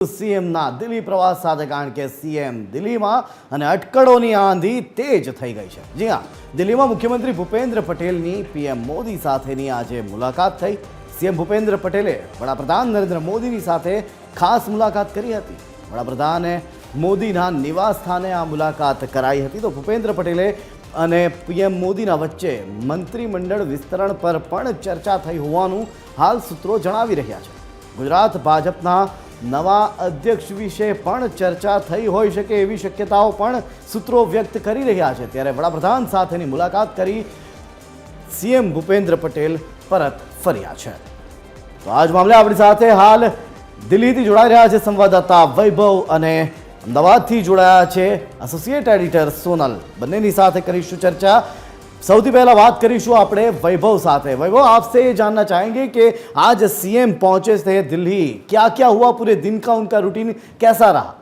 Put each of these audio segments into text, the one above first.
સીએમના દિલ્હી પ્રવાસ સાથે કારણ કે સીએમ દિલ્હીમાં અને અટકળોની આંધી તેજ થઈ ગઈ છે. જી હા, દિલ્હીમાં મુખ્યમંત્રી ભૂપેન્દ્ર પટેલની પીએમ મોદી સાથેની આજે મુલાકાત થઈ. સીએમ ભૂપેન્દ્ર પટેલે વડાપ્રધાન નરેન્દ્ર મોદીની સાથે ખાસ મુલાકાત કરી હતી. વડાપ્રધાને મોદીના નિવાસ સ્થાને આ મુલાકાત કરાઈ હતી. તો ભૂપેન્દ્ર પટેલે અને પીએમ મોદીના વચ્ચે મંત્રીમંડળ વિસ્તરણ પર પણ ચર્ચા થઈ હોવાનું હાલ સૂત્રો જણાવી રહ્યા છે. ગુજરાત ભાજપના નવા અધ્યક્ષ વિશે પણ ચર્ચા થઈ હોઈ શકે એવી શક્યતાઓ પણ સૂત્રો વ્યક્ત કરી રહ્યા છે. ત્યારે વડાપ્રધાન સાથેની મુલાકાત કરી સીએમ ભૂપેન્દ્ર પટેલ પરત ફર્યા છે. તો આજ મામલે આપણી સાથે હાલ દિલ્હીથી જોડાઈ રહ્યા છે સંવાદદાતા વૈભવ અને અમદાવાદથી જોડાયા છે એસોસિએટ એડિટર સોનલ. બંનેની સાથે કરીશું ચર્ચા. સૌથી પહેલા વાત કરીશું આપણે वैभव साथ है वैभव आपसे ये जानना चाहेंगे कि आज सीएम पहुंचे थे दिल्ली क्या क्या हुआ पूरे दिन का उनका रूटीन कैसा रहा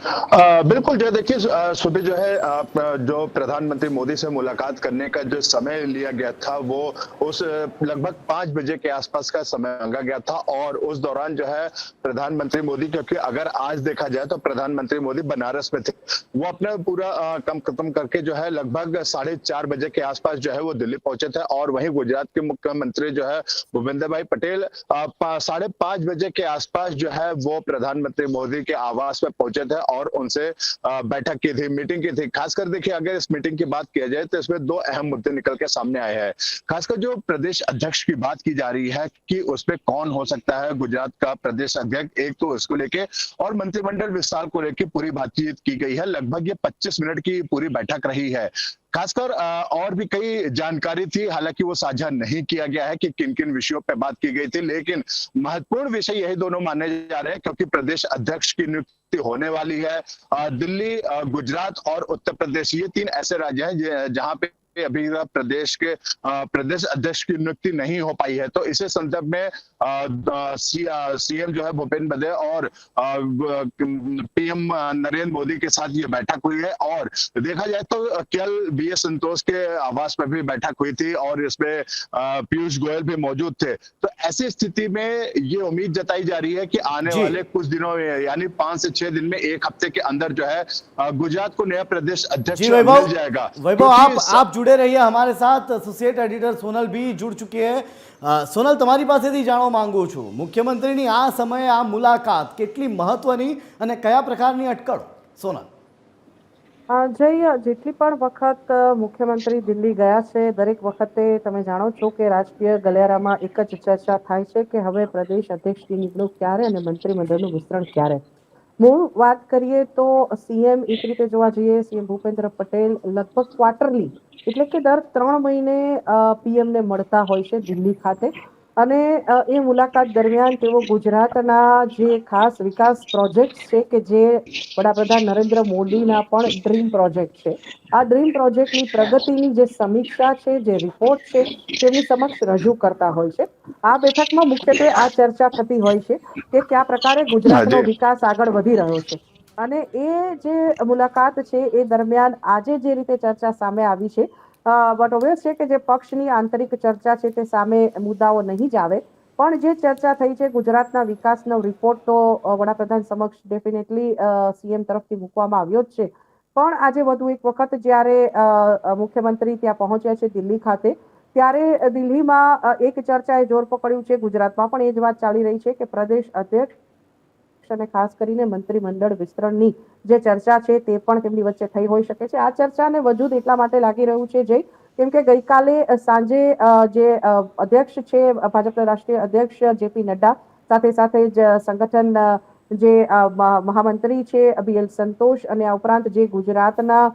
बिल्कुल जो देखिए सुबह जो है आप, जो प्रधानमंत्री मोदी से मुलाकात करने का जो समय लिया गया था वो उस लगभग पाँच बजे के आसपास का समय मांगा गया था और उस दौरान जो है प्रधानमंत्री मोदी क्योंकि अगर आज देखा जाए तो प्रधानमंत्री मोदी बनारस में थे। वो अपना पूरा कम खत्म करके जो है लगभग साढ़े चार बजे के आसपास जो है वो दिल्ली पहुँचे थे और वहीं गुजरात के मुख्यमंत्री जो है भूपेंद्र भाई पटेल साढ़े पाँच बजे के आसपास जो है वो प्रधानमंत्री मोदी के आवास में पहुँचे थे और उनसे बैठक की थी, मीटिंग की थी। खासकर देखिए, अगर इस मीटिंग की बात किया जाए तो इसमें दो अहम मुद्दे निकल के सामने आए हैं। खासकर जो प्रदेश अध्यक्ष की बात की जा रही है कि उसमें कौन हो सकता है गुजरात का प्रदेश अध्यक्ष, एक तो इसको लेके, और मंत्रिमंडल विस्तार को लेकर पूरी बातचीत की गई है। लगभग ये 25 मिनट की पूरी बैठक रही है। खासकर और भी कई जानकारी थी। हालाँकि वो साझा नहीं किया गया है कि किन किन विषयों पर बात की गई थी, लेकिन महत्वपूर्ण विषय यही दोनों माने जा रहे हैं, क्योंकि प्रदेश अध्यक्ष की नियुक्ति होने वाली है। दिल्ली गुजरात और उत्तर प्रदेश, ये तीन ऐसे राज्य हैं जहाँ पे अभी तक प्रदेश के प्रदेश अध्यक्ष की नियुक्ति नहीं हो पाई है। तो इसी संदर्भ में सीएम जो है भूपेन्द्र बघेल और पीएम नरेंद्र मोदी के साथ ये बैठक हुई है। और देखा जाए तो कल बी एस संतोष के आवास पर भी बैठक हुई थी और इसमें पीयूष गोयल भी मौजूद थे। तो ऐसी स्थिति में ये उम्मीद जताई जा रही है कि आने वाले कुछ दिनों में यानी पाँच से छह दिन में एक हफ़्ते के अंदर जो है गुजरात को नया प्रदेश अध्यक्ष मिल जाएगा। वैभव आप आप जुड़े रहिए हमारे साथ એસોસિએટ એડિટર સોનલ બી जुड़ चुकी है અ, સોનલ તમારી પાસેથી જાણવા માંગુ છું મુખ્યમંત્રીની આ સમયે આ મુલાકાત કેટલી મહત્વની અને કયા પ્રકારની અટકળ સોનલ અ, જય જેટલી પણ વખત અ, મુખ્યમંત્રી દિલ્હી ગયા છે દરેક વખતે તમે જાણો છો કે રાજકીય ગલિયારામાં એક જ ચર્ચા થાય છે કે હવે પ્રદેશ અધ્યક્ષની નિમણૂક ક્યારે અને મંત્રીમંડળનું વિસ્તરણ ક્યારે મૂળ વાત કરીએ તો સીએમ એક રીતે જોવા જઈએ સીએમ ભૂપેન્દ્ર પટેલ લગભગ ક્વાર્ટરલી એટલે કે દર ત્રણ મહિને પીએમ ને મળતા હોય છે દિલ્હી ખાતે. અને એ મુલાકાત દરમિયાન તેઓ ગુજરાતના જે ખાસ વિકાસ પ્રોજેક્ટ છે કે જે વડાપ્રધાન નરેન્દ્ર મોદીના પણ ડ્રીમ પ્રોજેક્ટ છે. આ ડ્રીમ પ્રોજેક્ટની પ્રગતિની જે સમીક્ષા છે જે રિપોર્ટ છે તેની સમક્ષ રજૂ કરતા હોય છે. આ બેઠકમાં મુખ્યત્વે આ ચર્ચા થતી હોય છે કે કયા પ્રકારે ગુજરાતનો વિકાસ આગળ વધી રહ્યો છે. અને એ જે મુલાકાત છે એ દરમિયાન આજે જે રીતે ચર્ચા સામે આવી છે બટ ઓબ્વિયસ છે કે જે પક્ષની આંતરિક ચર્ચા છે તે સામે મુદ્દાઓ નહીં જ આવે. પણ જે ચર્ચા થઈ છે ગુજરાતના વિકાસનો રિપોર્ટ તો વડાપ્રધાન સમક્ષ ડેફિનેટલી સીએમ તરફથી મૂકવામાં આવ્યો જ છે. પણ આજે વધુ એક વખત જ્યારે મુખ્યમંત્રી ત્યાં પહોંચ્યા છે દિલ્હી ખાતે, ત્યારે દિલ્હીમાં એક ચર્ચાએ જોર પકડ્યું છે ગુજરાતમાં. પણ એ જ વાત ચાલી રહી છે કે પ્રદેશ અધ્યક્ષ અને ખાસ કરીને મંત્રીમંડળ વિસ્તરણની જે ચર્ચા છે તે પણ તેમની વચ્ચે થઈ હોઈ શકે છે. આ ચર્ચાને વજૂદ એટલા માટે લાગી રહ્યું છે, જય, કેમ કે ગઈકાલે સાંજે જે અધ્યક્ષ છે ભાજપના રાષ્ટ્રીય અધ્યક્ષ જેપી નડ્ડા, સાથે સાથે જ સંગઠન જે મહામંત્રી છે બીએલ સંતોષ અને આ ઉપરાંત જે ગુજરાતના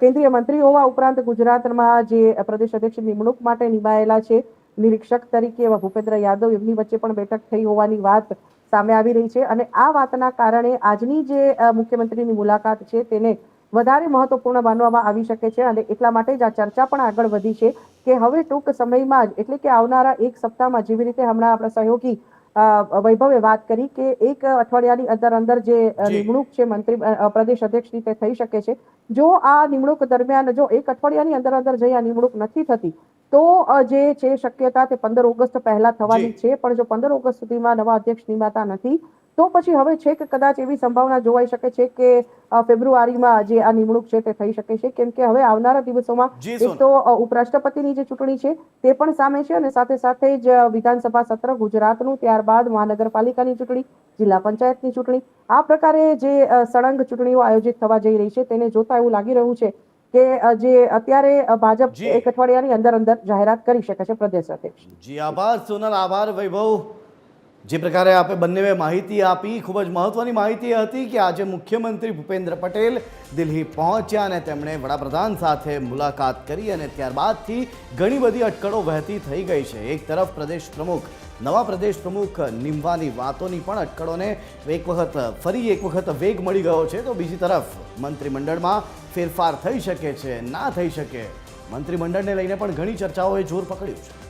કેન્દ્રીય મંત્રી હોવા ઉપરાંત ગુજરાતમાં જે પ્રદેશ અધ્યક્ષ નિમણૂક માટે નિમાયેલા છે, નિરીક્ષક તરીકે એવા ભૂપેન્દ્ર યાદવ એમની વચ્ચે પણ બેઠક થઈ હોવાની વાત સામે આવી રહી છે અને આ વાતના કારણે આજની જે મુખ્યમંત્રીની મુલાકાત છે તેને વધારે મહત્વપૂર્ણ માનવામાં આવી શકે છે અને એટલા માટે જ આ ચર્ચા પણ આગળ વધી છે કે હવે ટૂંક સમયમાં જ એટલે કે આવનારા એક સપ્તાહમાં જેવી રીતે હમણાં આપણા સહયોગી વૈભવે વાત કરી કે એક અઠવાડિયાની અંદર અંદર જે નિમણૂક છે મંત્રી પ્રદેશ અધ્યક્ષની તે થઈ શકે છે. જો આ નિમણૂક દરમિયાન જો એક અઠવાડિયાની અંદર અંદર જઈ આ નિમણૂક નથી થતી તો જે છે શક્યતા તે પંદર ઓગસ્ટ પહેલા થવાની છે પણ જો પંદર ઓગસ્ટ સુધીમાં નવા અધ્યક્ષ નિમાતા નથી તો પછી હવે છે કે કદાચ એવી સંભાવના જોવાઈ શકે છે કે ફેબ્રુઆરીમાં જે આ નિમણૂક છે તે થઈ શકે છે. કેમ કે હવે આવનારા દિવસોમાં એક તો ઉપરાષ્ટ્રપતિની જે ચૂંટણી છે તે પણ સામે છે અને સાથે સાથે જ વિધાનસભા સત્ર ગુજરાતનું ત્યારબાદ મહાનગરપાલિકાની ચૂંટણી જિલ્લા પંચાયતની ચૂંટણી. આ પ્રકારે જે સળંગ ચૂંટણીઓ આયોજિત થવા જઈ રહી છે તેને જોતા એવું લાગી રહ્યું છે કે જે અત્યારે ભાજપ. એક અઠવાડિયાની અંદર અંદર જાહેરાત કરી શકે છે પ્રદેશ અધ્યક્ષ. જી આભાર સોનલ. આભાર વૈભવ. જે પ્રકારે આપે બંનેએ માહિતી આપી, ખૂબ જ મહત્વની માહિતી હતી કે આજે મુખ્યમંત્રી ભૂપેન્દ્ર પટેલ દિલ્હી પહોંચ્યા અને તેમણે વડાપ્રધાન સાથે મુલાકાત કરી અને ત્યારબાદથી ઘણી બધી અટકળો વહેતી થઈ ગઈ છે. એક તરફ પ્રદેશ પ્રમુખ, નવા પ્રદેશ પ્રમુખ નિમવાની વાતોની પણ અટકળોને એક વખત, ફરી એક વખત વેગ મળી ગયો છે. તો બીજી તરફ મંત્રીમંડળમાં ફેરફાર થઈ શકે છે, ના થઈ શકે. મંત્રીમંડળને લઈને પણ ઘણી ચર્ચાઓએ જોર પકડ્યું છે.